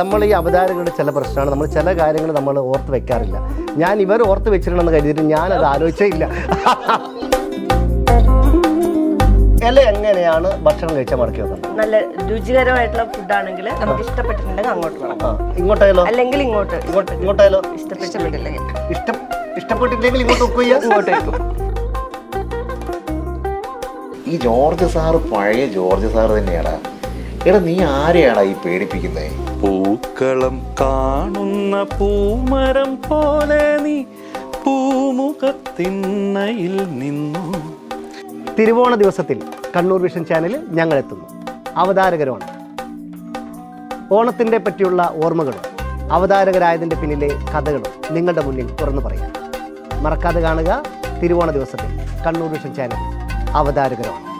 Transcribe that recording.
നമ്മൾ ഈ അവതാരകരുടെ ചില പ്രശ്നമാണ്. നമ്മൾ ചില കാര്യങ്ങൾ നമ്മൾ ഓർത്ത് വെക്കാറില്ല. ഞാൻ ഇവർ ഓർത്ത് വെച്ചിട്ടുണ്ടെന്ന് കരുതിയിട്ട് ഞാൻ ആലോചിച്ചേ ഇല്ല. ഇല എങ്ങനെയാണ് ഭക്ഷണം കഴിച്ചാൽ മടക്കി വെക്കുന്നത് നല്ല രുചികരമായിട്ടുള്ള ഫുഡാണെങ്കിൽ നമുക്ക് ഇഷ്ടപ്പെട്ടിട്ടുണ്ടെങ്കിൽ അങ്ങോട്ട് ഇങ്ങോട്ടായാലോ അല്ലെങ്കിൽ ഇങ്ങോട്ട് ഇങ്ങോട്ട് ഇങ്ങോട്ടായാലോ ഇഷ്ടപ്പെട്ടിട്ടില്ലെങ്കിൽ. ഇഷ്ടം ഇഷ്ടപ്പെട്ടില്ലെങ്കിൽ ഇങ്ങോട്ട് വെക്കുക ഇങ്ങോട്ട് ഈ ജോർജ് സാറ് പഴയ ജോർജ് സാറ് തന്നെയാടാ. എടാ നീ ആരെയാണ് ഈ പേടിപ്പിക്കുന്നത് പൂക്കളം കാണുന്ന പൂമരം പോലെ നീ പൂമുഖത്തിണ്ണയിൽ നിന്നു. തിരുവോണ ദിവസത്തിൽ കണ്ണൂർ വിഷൻ ചാനലിൽ ഞങ്ങൾ എത്തുന്നു അവതാരകരോണം ഓണത്തിന്റെ പറ്റിയുള്ള ഓർമ്മകളും അവതാരകരായതിന്റെ പിന്നിലെ കഥകളും നിങ്ങളുടെ മുന്നിൽ തുറന്നു പറയാം. മറക്കാതെ കാണുക തിരുവോണ ദിവസത്തിൽ കണ്ണൂർ വിഷൻ ചാനൽ അവതാരകരുമാണ്.